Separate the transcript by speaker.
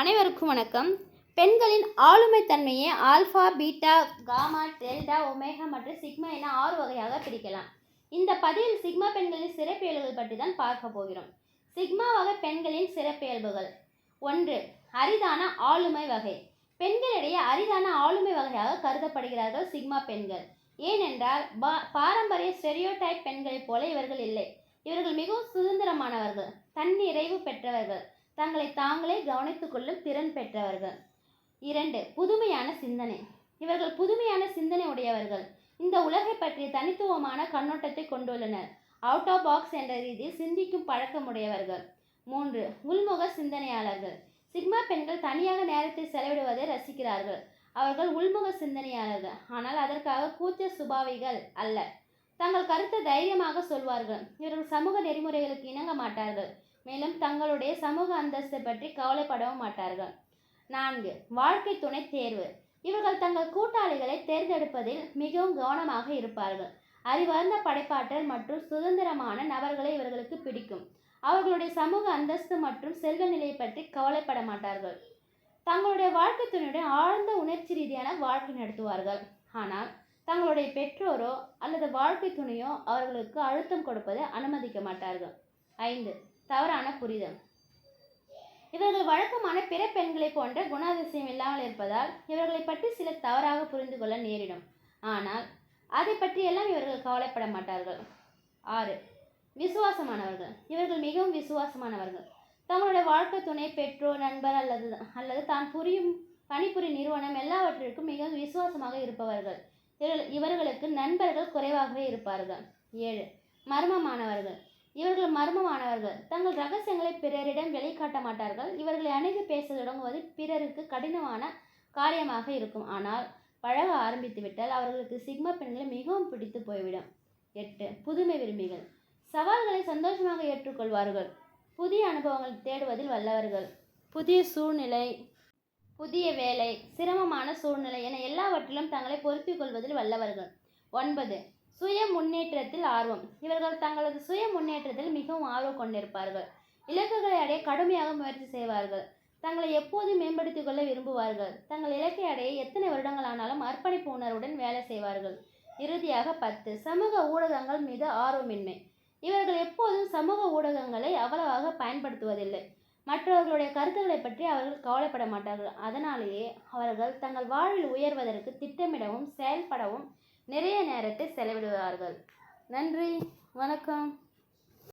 Speaker 1: அனைவருக்கும் வணக்கம். பெண்களின் ஆளுமைத்தன்மையை alpha beta gamma delta omega மற்றும் சிக்மா என ஆறு வகையாக பிரிக்கலாம். இந்த பதிவில் சிக்மா பெண்களின் சிறப்பியல்புகள் பற்றி தான் பார்க்க போகிறோம். சிக்மா வகை பெண்களின் சிறப்பியல்புகள். ஒன்று அரிதான ஆளுமை வகை. பெண்களிடையே அரிதான ஆளுமை வகையாக கருதப்படுகிறார்கள் சிக்மா பெண்கள். ஏனென்றால் பா பாரம்பரிய ஸ்டெரியோடைப் பெண்களைப் போல இவர்கள் இல்லை. இவர்கள் மிகவும் சுதந்திரமானவர்கள் தன்னிறைவு பெற்றவர்கள். தங்களை தாங்களே கவனித்துக் கொள்ளும் திறன் பெற்றவர்கள். இரண்டு புதுமையான சிந்தனை. இவர்கள் புதுமையான சிந்தனை உடையவர்கள். இந்த உலகை பற்றிய தனித்துவமான கண்ணோட்டத்தை கொண்டுள்ளனர். அவுட் ஆஃப் பாக்ஸ் என்ற ரீதியில் சிந்திக்கும் பழக்கமுடையவர்கள் மூன்று உள்முக சிந்தனையாளர்கள். சிக்மா பெண்கள் தனியாக நேரத்தை செலவிடுவதை ரசிக்கிறார்கள். அவர்கள் உள்முக சிந்தனையாளர்கள். ஆனால் அதற்காக கூச்ச சுபாவிகள் அல்ல. தங்கள் கருத்தை தைரியமாக சொல்வார்கள். இவர்கள் சமூக நெறிமுறைகளுக்கு இணங்க மாட்டார்கள். மேலும் தங்களுடைய சமூக அந்தஸ்தை பற்றி கவலைப்படவும் மாட்டார்கள். நான்கு வாழ்க்கை துணை தேர்வு. இவர்கள் தங்கள் கூட்டாளிகளை தேர்ந்தெடுப்பதில் மிகவும் கவனமாக இருப்பார்கள். அறிவார்ந்த படைப்பாற்றல் மற்றும் சுதந்திரமான நபர்களை இவர்களுக்கு பிடிக்கும். அவர்களுடைய சமூக அந்தஸ்து மற்றும் செல்வ நிலையை பற்றி கவலைப்பட மாட்டார்கள். தங்களுடைய வாழ்க்கை துணையுடன் ஆழ்ந்த உணர்ச்சி ரீதியான வாழ்க்கை நடத்துவார்கள். ஆனால் தங்களுடைய பெற்றோரோ அல்லது வாழ்க்கை துணையோ அவர்களுக்கு அழுத்தம் கொடுப்பதை அனுமதிக்க மாட்டார்கள். ஐந்து தவறான புரிதல். இவர்கள் வழக்கமான பிற பெண்களைப் போன்ற குணாதிசயம் இல்லாமல் இருப்பதால் இவர்களை பற்றி சிலர் தவறாக புரிந்து கொள்ள நேரிடும். ஆனால் அதை பற்றியெல்லாம் இவர்கள் கவலைப்பட மாட்டார்கள். ஆறு விசுவாசமானவர்கள். இவர்கள் மிகவும் விசுவாசமானவர்கள். தங்களுடைய வாழ்க்கை துணை பெற்றோர் நண்பர் அல்லது அல்லது தான் புரியும் பணிபுரியும் நிறுவனம் எல்லாவற்றிற்கும் மிகவும் விசுவாசமாக இருப்பவர்கள். இவர்களுக்கு நண்பர்கள் குறைவாகவே இருப்பார்கள். ஏழு மர்மமானவர்கள். இவர்கள் மர்மமானவர்கள். தங்கள் ரகசியங்களை பிறரிடம் வெளிக்காட்ட மாட்டார்கள். இவர்களை அணுகி பேச தொடங்குவது பிறருக்கு கடினமான காரியமாக இருக்கும். ஆனால் பழக ஆரம்பித்துவிட்டால் அவர்களுக்கு சிக்மா பெண்களை மிகவும் பிடித்து போய்விடும். எட்டு புதுமை விரும்பிகள். சவால்களை சந்தோஷமாக ஏற்றுக்கொள்வார்கள். புதிய அனுபவங்கள் தேடுவதில் வல்லவர்கள். புதிய சூழ்நிலை புதிய வேலை சிரமமான சூழ்நிலை என எல்லாவற்றிலும் தங்களை பொருத்திக் கொள்வதில் வல்லவர்கள். ஒன்பது சுய முன்னேற்றத்தில் ஆர்வம். இவர்கள் தங்களது சுய முன்னேற்றத்தில் மிகவும் ஆர்வம் கொண்டிருப்பார்கள். இலக்குகளை அடைய கடுமையாக முயற்சி செய்வார்கள். தங்களை எப்போதும் மேம்படுத்திக் கொள்ள விரும்புவார்கள். தங்கள் இலக்கை அடைய எத்தனை வருடங்கள் ஆனாலும் அர்ப்பணிப்பு உணர்வுடன் வேலை செய்வார்கள். இறுதியாக பத்து சமூக ஊடகங்கள் மீது ஆர்வமின்மை. இவர்கள் எப்போதும் சமூக ஊடகங்களை அவ்வளவாக பயன்படுத்துவதில்லை. மற்றவர்களுடைய கருத்துக்களை பற்றி அவர்கள் கவலைப்பட மாட்டார்கள். அதனாலேயே அவர்கள் தங்கள் வாழ்வில் உயர்வதற்கு திட்டமிடவும் செயல்படவும் நிறைய நேரத்தை செலவிடுவார்கள். நன்றி. வணக்கம்.